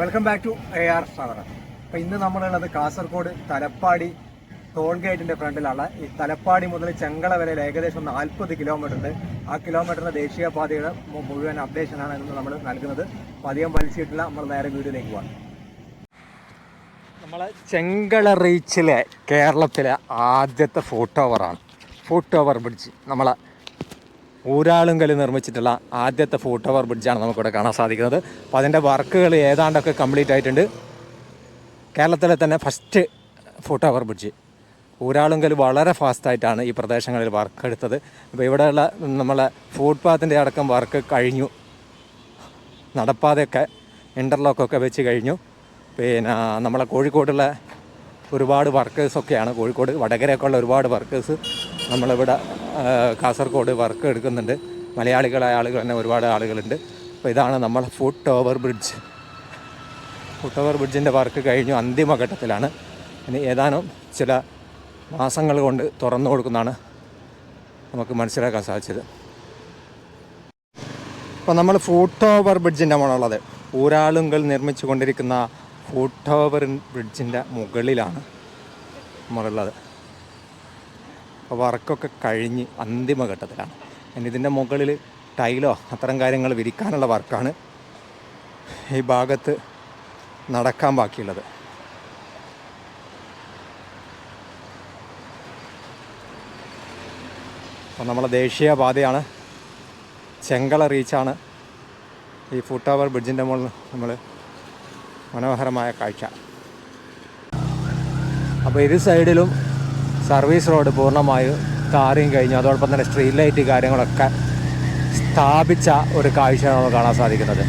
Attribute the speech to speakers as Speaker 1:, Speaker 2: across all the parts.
Speaker 1: Welcome back to A R Sagar അപ്പോൾ ഇന്ന് നമ്മളുള്ളത് കാസർഗോഡ് തലപ്പാടി ടോൾ ഗേറ്റിന്റെ ഫ്രണ്ടിലാണ്. ഈ തലപ്പാടി മുതൽ ചെങ്കള വരെ ഏകദേശം നാൽപ്പത് കിലോമീറ്റർ ഉണ്ട്. ആ കിലോമീറ്ററിന് ദേശീയപാതയുടെ മുഴുവൻ അപ്ഡേഷനാണ് ഇന്ന് നമ്മൾ നൽകുന്നത്. അപ്പോൾ അധികം വലിച്ചിട്ടില്ല. നമ്മൾ നേരെ വീഡിയോയിലേക്ക് പോകാം നമ്മളെ ചെങ്കള റീച്ചിലെ കേരളത്തിലെ ആദ്യത്തെ ഫോട്ടോവറാണ് ഫോട്ടോവർ പിടിച്ച് നമ്മളെ ഊരാളുങ്കൽ നിർമ്മിച്ചിട്ടുള്ള ആദ്യത്തെ ഫുട് ഓവർ ബ്രിഡ്ജാണ് നമുക്കിവിടെ കാണാൻ സാധിക്കുന്നത്. അപ്പോൾ അതിന്റെ വർക്കുകൾ ഏതാണ്ടൊക്കെ കംപ്ലീറ്റ് ആയിട്ടുണ്ട്. കേരളത്തിലെ തന്നെ first foot over bridge Uralungal വളരെ ഫാസ്റ്റായിട്ടാണ് ഈ പ്രദേശങ്ങളിൽ വർക്ക് എടുത്തത്. അപ്പോൾ ഇവിടെയുള്ള നമ്മളെ ഫുട്പാത്തിന്റെ അടക്കം വർക്ക് കഴിഞ്ഞു. നടപ്പാതെയൊക്കെ ഇന്റർലോക്കൊക്കെ വെച്ച് കഴിഞ്ഞു. പിന്നെ നമ്മളെ കോഴിക്കോടുള്ള ഒരുപാട് വർക്കേഴ്സൊക്കെയാണ് കോഴിക്കോട് വടകരയൊക്കെ ഉള്ള ഒരുപാട് വർക്കേഴ്സ് നമ്മളിവിടെ കാസർഗോഡ് വർക്ക് എടുക്കുന്നുണ്ട്. മലയാളികളായ ആളുകൾ തന്നെ ഒരുപാട് ആളുകളുണ്ട്. അപ്പോൾ ഇതാണ് നമ്മൾ foot over bridge foot over ബ്രിഡ്ജിന്റെ work കഴിഞ്ഞു അന്തിമഘട്ടത്തിലാണ് ഇനി ഏതാനും ചില മാസങ്ങൾ കൊണ്ട് തുറന്നു കൊടുക്കുന്നതാണ് നമുക്ക് മനസ്സിലാക്കാൻ സാധിച്ചത്. അപ്പോൾ നമ്മൾ ഫൂട്ട് ഓവർ ബ്രിഡ്ജിന്റെ മുകളിലുള്ളത്. ഊരാളുങ്കൽ നിർമ്മിച്ചു കൊണ്ടിരിക്കുന്ന ഫൂട്ട് ഓവർ ബ്രിഡ്ജിന്റെ മുകളിലാണ് നമ്മളുള്ളത്. വർക്കൊക്കെ കഴിഞ്ഞ് അന്തിമഘട്ടത്തിലാണ്. ഇനി ഇതിന്റെ മുകളിൽ ടൈലോ അത്തരം കാര്യങ്ങൾ വിരിക്കാനുള്ള വർക്കാണ് ഈ ഭാഗത്ത് നടക്കാൻ ബാക്കിയുള്ളത്. അപ്പോൾ നമ്മളെ ദേശീയപാതയാണ്. ചെങ്കള റീച്ചാണ് ഈ ഫുട് ഓവർ ബ്രിഡ്ജിന്റെ മുകളിൽ നമ്മൾ മനോഹരമായ കാഴ്ച. അപ്പോൾ ഇരു സൈഡിലും സർവീസ് റോഡ് പൂർണമായും താറിയും കഴിഞ്ഞു. അതോടൊപ്പം തന്നെ സ്ട്രീറ്റ് ലൈറ്റ് കാര്യങ്ങളൊക്കെ സ്ഥാപിച്ച ഒരു കാഴ്ചയാണ് നമുക്ക് കാണാൻ സാധിക്കുന്നത്.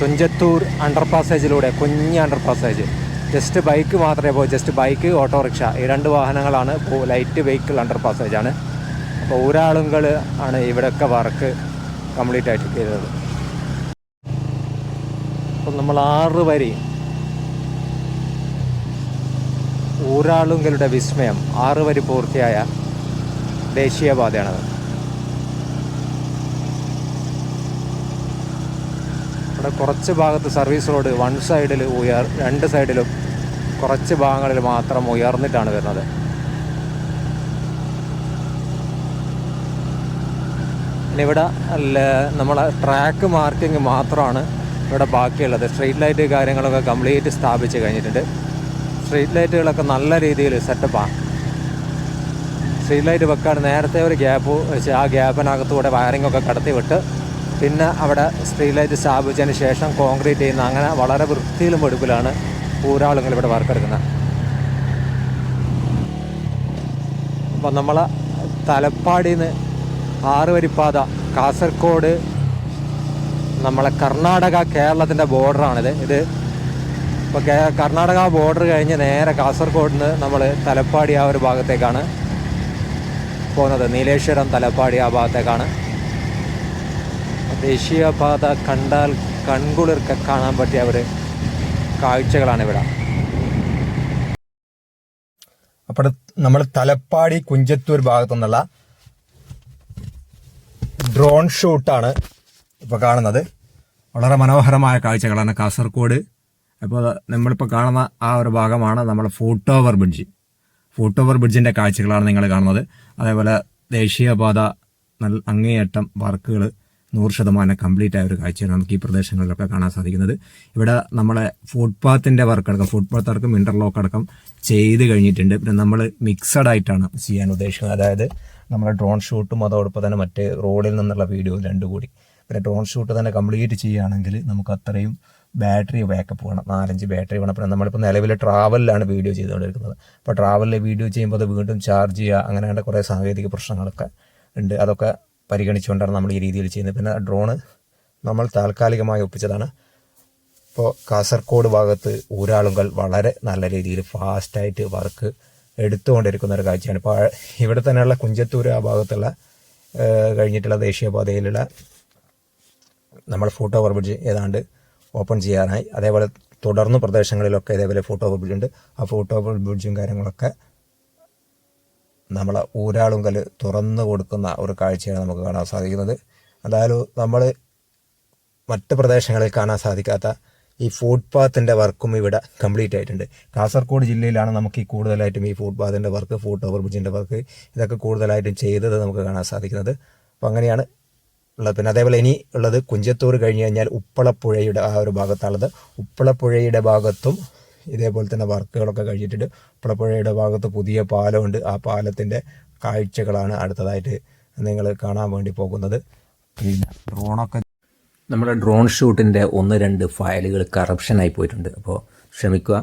Speaker 1: തുഞ്ചത്തൂർ അണ്ടർ പാസേജിലൂടെ കുഞ്ഞ് അണ്ടർ പാസേജ് ജസ്റ്റ് ബൈക്ക് മാത്രമേ പോയി ജസ്റ്റ് ബൈക്ക് ഓട്ടോറിക്ഷ ഈ രണ്ട് വാഹനങ്ങളാണ് ലൈറ്റ് വെഹിക്കിൾ അണ്ടർ പാസേജാണ് അപ്പോൾ ഊരാളുകൾ ആണ് ഇവിടെയൊക്കെ വർക്ക് കംപ്ലീറ്റ് ആയിട്ട് ചെയ്തത്. അപ്പം നമ്മൾ ആറ് വരി ഊരാളുങ്കലുടെ വിസ്മയം ആറ് വരി പൂർത്തിയായ ദേശീയപാതയാണത്. ഇവിടെ കുറച്ച് ഭാഗത്ത് സർവീസ് റോഡ് വൺ സൈഡിൽ ഉയർ രണ്ട് സൈഡിലും കുറച്ച് ഭാഗങ്ങളിൽ മാത്രം ഉയർന്നിട്ടാണ് വരുന്നത്. ഇവിടെ നമ്മളെ ട്രാക്ക് മാർക്കിംഗ് മാത്രമാണ് ഇവിടെ ബാക്കിയുള്ളത്. സ്ട്രീറ്റ് ലൈറ്റ് കാര്യങ്ങളൊക്കെ കംപ്ലീറ്റ് സ്ഥാപിച്ച് കഴിഞ്ഞിട്ടുണ്ട്. സ്ട്രീറ്റ് ലൈറ്റുകളൊക്കെ നല്ല രീതിയിൽ സെറ്റപ്പാണ് സ്ട്രീറ്റ് ലൈറ്റ് വെക്കാൻ നേരത്തെ ഒരു ഗ്യാപ്പ് വെച്ച് ആ ഗ്യാപ്പിനകത്തൂടെ വയറിങ്ങൊക്കെ കടത്തി വിട്ട് പിന്നെ അവിടെ സ്ട്രീറ്റ് ലൈറ്റ് സ്ഥാപിച്ചതിന് ശേഷം കോൺക്രീറ്റ് ചെയ്യുന്ന അങ്ങനെ വളരെ വൃത്തിയിലും വെടുപ്പിലാണ് ഊരാളുകൾ ഇവിടെ വർക്കെടുക്കുന്നത് അപ്പം നമ്മൾ തലപ്പാടിയിൽ നിന്ന് ആറുവരിപ്പാത കാസർഗോഡ് നമ്മളെ കർണാടക കേരളത്തിന്റെ ബോർഡറാണിത് ഇത് ഇപ്പോൾ കർണാടക ബോർഡർ കഴിഞ്ഞ് നേരെ കാസർഗോഡ് നിന്ന് നമ്മൾ തലപ്പാടി ആ ഒരു ഭാഗത്തേക്കാണ് പോകുന്നത്. നീലേശ്വരം തലപ്പാടി ആ ഭാഗത്തേക്കാണ്. ദേശീയപാത കണ്ടാൽ കൺകുളിർക്ക കാണാൻ പറ്റിയ ഒരു കാഴ്ചകളാണ് ഇവിടെ. അപ്പോൾ നമ്മൾ തലപ്പാടി കുഞ്ചത്തൂർ ഭാഗത്തു നിന്നുള്ള ഡ്രോൺ ഷൂട്ടാണ് ഇപ്പോൾ കാണുന്നത്. വളരെ മനോഹരമായ കാഴ്ചകളാണ് കാസർഗോഡ് അപ്പോൾ നമ്മളിപ്പോൾ കാണുന്ന ആ ഒരു ഭാഗമാണ് നമ്മുടെ foot over bridge. Foot over ബ്രിഡ്ജിന്റെ കാഴ്ചകളാണ് നിങ്ങൾ കാണുന്നത്. അതേപോലെ ദേശീയപാത നല്ല അങ്ങേയറ്റം വർക്കുകൾ നൂറ് ശതമാനം കംപ്ലീറ്റ് ആയ ഒരു കാഴ്ചയാണ് നമുക്ക് ഈ പ്രദേശങ്ങളിലൊക്കെ കാണാൻ സാധിക്കുന്നത്. ഇവിടെ നമ്മളെ ഫുട്പാത്തിന്റെ വർക്ക് അടക്കം ഫുട്പാത്ത് അടക്കം ഇന്റർലോക്ക് അടക്കം ചെയ്ത് കഴിഞ്ഞിട്ടുണ്ട്. പിന്നെ നമ്മൾ മിക്സഡ് ആയിട്ടാണ് ചെയ്യാൻ ഉദ്ദേശിക്കുന്നത്. അതായത് നമ്മുടെ ഡ്രോൺ ഷൂട്ടും അതോടൊപ്പം തന്നെ മറ്റേ റോഡിൽ നിന്നുള്ള വീഡിയോ രണ്ടും കൂടി. പിന്നെ ഡ്രോൺ ഷൂട്ട് തന്നെ കംപ്ലീറ്റ് ചെയ്യുകയാണെങ്കിൽ നമുക്ക് അത്രയും ബാറ്ററി ബാക്കപ്പ് വേണം. നാലഞ്ച് ബാറ്ററി വേണം. പിന്നെ നമ്മളിപ്പോൾ നിലവിൽ ട്രാവലിലാണ് വീഡിയോ ചെയ്തുകൊണ്ടിരിക്കുന്നത്. അപ്പോൾ ട്രാവലിൽ വീഡിയോ ചെയ്യുമ്പോൾ അത് വീണ്ടും ചാർജ് ചെയ്യുക അങ്ങനെയുള്ള കുറേ സാങ്കേതിക പ്രശ്നങ്ങളൊക്കെ ഉണ്ട്. അതൊക്കെ പരിഗണിച്ചുകൊണ്ടാണ് നമ്മൾ ഈ രീതിയിൽ ചെയ്യുന്നത്. പിന്നെ ഡ്രോണ് നമ്മൾ താൽക്കാലികമായി ഒപ്പിച്ചതാണ്. ഇപ്പോൾ കാസർഗോഡ് ഭാഗത്ത് ഊരാളുകൾ വളരെ നല്ല രീതിയിൽ ഫാസ്റ്റായിട്ട് വർക്ക് എടുത്തുകൊണ്ടിരിക്കുന്ന ഒരു കാഴ്ചയാണ്. ഇപ്പോൾ ഇവിടെ തന്നെയുള്ള കുഞ്ചത്തൂർ ആ ഭാഗത്തുള്ള കഴിഞ്ഞിട്ടുള്ള ദേശീയപാതയിലുള്ള നമ്മൾ ഫോട്ടോ ഓവർ ബ്രിഡ്ജ് ഏതാണ്ട് ഓപ്പൺ ചെയ്യാറായി. അതേപോലെ തുടർന്ന് പ്രദേശങ്ങളിലൊക്കെ ഇതേപോലെ ഫോട്ടോ ഓവർ ഉണ്ട്. ആ ഫോട്ടോ ഓവർ ബ്രിഡ്ജും കാര്യങ്ങളൊക്കെ നമ്മളെ കൽ തുറന്നു കൊടുക്കുന്ന ഒരു കാഴ്ചയാണ് നമുക്ക് കാണാൻ സാധിക്കുന്നത്. എന്തായാലും നമ്മൾ മറ്റ് പ്രദേശങ്ങളിൽ കാണാൻ സാധിക്കാത്ത
Speaker 2: ഈ ഫുട്പാത്തിന്റെ വർക്കും ഇവിടെ കംപ്ലീറ്റ് ആയിട്ടുണ്ട്. കാസർഗോഡ് ജില്ലയിലാണ് നമുക്ക് ഈ കൂടുതലായിട്ടും ഈ ഫുട്പാത്തിന്റെ വർക്ക് ഫുട് ഓവർ ബ്രിഡ്ജിന്റെ വർക്ക് ഇതൊക്കെ കൂടുതലായിട്ടും ചെയ്തത് നമുക്ക് കാണാൻ സാധിക്കുന്നത്. അപ്പോൾ അങ്ങനെയാണ് ഉള്ളത്. പിന്നെ അതേപോലെ ഇനി ഉള്ളത് കുഞ്ചത്തൂർ കഴിഞ്ഞ് കഴിഞ്ഞാൽ ഉപ്പളപ്പുഴയുടെ ആ ഒരു ഭാഗത്താണുള്ളത്. ഉപ്പളപ്പുഴയുടെ ഭാഗത്തും ഇതേപോലെ തന്നെ വർക്കുകളൊക്കെ കഴിഞ്ഞിട്ടുണ്ട്. ഉപ്പളപ്പുഴയുടെ ഭാഗത്ത് പുതിയ പാലമുണ്ട്. ആ പാലത്തിന്റെ കാഴ്ചകളാണ് അടുത്തതായിട്ട് നിങ്ങൾ കാണാൻ വേണ്ടി പോകുന്നത്. പിന്നെ ഡ്രോണൊക്കെ
Speaker 3: നമ്മുടെ ഡ്രോൺ ഷൂട്ടിന്റെ ഒന്ന് രണ്ട് ഫയലുകൾ കറപ്ഷനായി പോയിട്ടുണ്ട്. അപ്പോൾ ക്ഷമിക്കുക.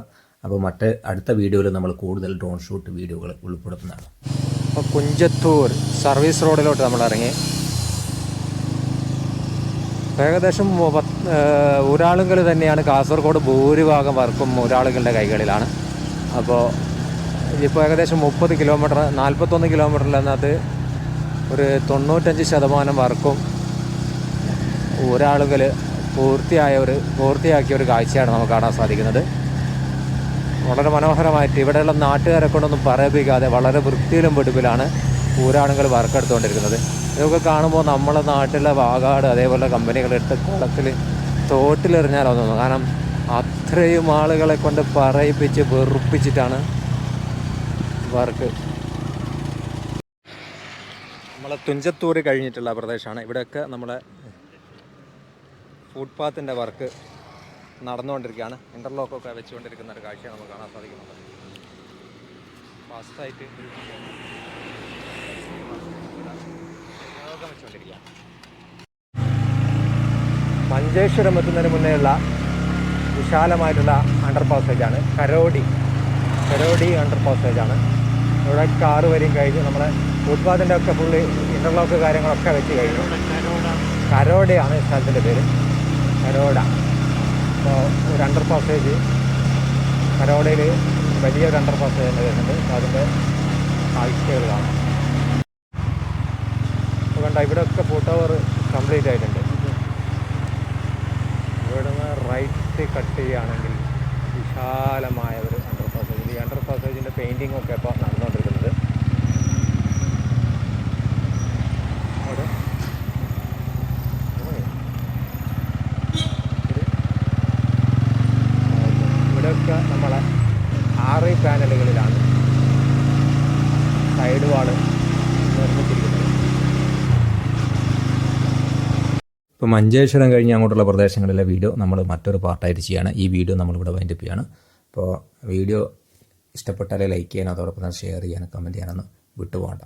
Speaker 3: അപ്പോൾ മറ്റ് അടുത്ത വീഡിയോയിൽ നമ്മൾ കൂടുതൽ ഡ്രോൺ ഷൂട്ട് വീഡിയോകൾ ഉൾപ്പെടുത്തുന്നതാണ്.
Speaker 1: അപ്പോൾ കുഞ്ചത്തൂർ സർവീസ് റോഡിലോട്ട് നമ്മൾ ഇറങ്ങി. ഏകദേശം ഒരാളുകൾ തന്നെയാണ് കാസർഗോഡ് ഭൂരിഭാഗം വർക്കും ഒരാളുകളുടെ കൈകളിലാണ്. അപ്പോൾ ഇപ്പോൾ ഏകദേശം മുപ്പത് കിലോമീറ്റർ നാൽപ്പത്തൊന്ന് കിലോമീറ്ററിലെന്നത് ഒരു തൊണ്ണൂറ്റഞ്ച് ശതമാനം വർക്കും ഒരാളുകൾ പൂർത്തിയായ ഒരു പൂർത്തിയാക്കിയ ഒരു കാഴ്ചയാണ് നമുക്ക് കാണാൻ സാധിക്കുന്നത്. വളരെ മനോഹരമായിട്ട് ഇവിടെയുള്ള നാട്ടുകാരെ കൊണ്ടൊന്നും പറയിപ്പിക്കാതെ വളരെ വൃത്തിയിലും വെടുപ്പിലാണ് ഊരാണുങ്ങൾ വർക്കെടുത്തുകൊണ്ടിരിക്കുന്നത്. ഇതൊക്കെ കാണുമ്പോൾ നമ്മളെ നാട്ടിലെ വാഗാട് അതേപോലെ കമ്പനികൾ കമ്പനികളെടുത്ത് കുളത്തിൽ തോട്ടിലെറിഞ്ഞാലോ തോന്നുന്നു കാരണം അത്രയും ആളുകളെ കൊണ്ട് പറയിപ്പിച്ച് വെറുപ്പിച്ചിട്ടാണ് വർക്ക്. നമ്മളെ തുഞ്ചത്തൂർ കഴിഞ്ഞിട്ടുള്ള പ്രദേശമാണ്. ഇവിടെയൊക്കെ നമ്മളെ ഫുട്പാത്തിന്റെ വർക്ക് നടന്നുകൊണ്ടിരിക്കുകയാണ്. ഇന്റർലോക്കൊക്കെ വെച്ചുകൊണ്ടിരിക്കുന്ന ഒരു കാഴ്ചയാണ് നമുക്ക് കാണാൻ സാധിക്കുന്നത്. ഫാസ്റ്റായിട്ട് മഞ്ചേശ്വരം എത്തുന്നതിന് മുന്നേയുള്ള വിശാലമായിട്ടുള്ള അണ്ടർ പാസേജാണ് കരോടി. കരോടി അണ്ടർ പാസേജാണ് ഇവിടെ കാറ് വരെയും കഴിഞ്ഞ്. നമ്മുടെ ഫുട്പാത്തിന്റെ ഒക്കെ ഫുള്ള് ഇന്റർലോക്ക് കാര്യങ്ങളൊക്കെ വെച്ച് കഴിഞ്ഞു. കരോടയാണ് സ്ഥലത്തിന്റെ പേര്. കരോട. അപ്പോൾ ഒരു അണ്ടർ പാസേജ് കരോടയിൽ വലിയൊരു അണ്ടർ പാസേജ് തന്നെ വരുന്നുണ്ട്. അപ്പോൾ അതിന്റെ കാഴ്ചകൾ കാണാം. അതുകൊണ്ട് കണ്ട ഇവിടെയൊക്കെ ഫോട്ടോവർ കംപ്ലീറ്റ് ആയിട്ടുണ്ട്. ഇവിടെ നിന്ന് റൈറ്റ് കട്ട് ചെയ്യുകയാണെങ്കിൽ വിശാലമായ ഒരു അണ്ടർ പാസേജ് ഈ അണ്ടർ പാസേജിന്റെ പെയിന്റിങ്ങൊക്കെ ഇപ്പോൾ നടന്നുകൊണ്ടിരിക്കുന്നത് അവിടെ ഇവിടെയൊക്കെ നമ്മളെ ആറ് പാനലുകളിലാണ് സൈഡ് വാൾ നിർമ്മിച്ചിരിക്കുന്നത്
Speaker 3: ഇപ്പോൾ മഞ്ചേശ്വരം കഴിഞ്ഞ് അങ്ങോട്ടുള്ള പ്രദേശങ്ങളിലെ വീഡിയോ നമ്മൾ മറ്റൊരു പാർട്ടായിട്ട് ചെയ്യാണ്. ഈ വീഡിയോ നമ്മളിവിടെ വൈൻഡപ്പ് ചെയ്യാണ്. അപ്പോൾ വീഡിയോ ഇഷ്ടപ്പെട്ടാലേ ലൈക്ക് ചെയ്യാനും അതോടൊപ്പം തന്നെ ഷെയർ ചെയ്യാനും കമന്റ് ചെയ്യാനൊന്നും വിട്ടുപോകണ്ട.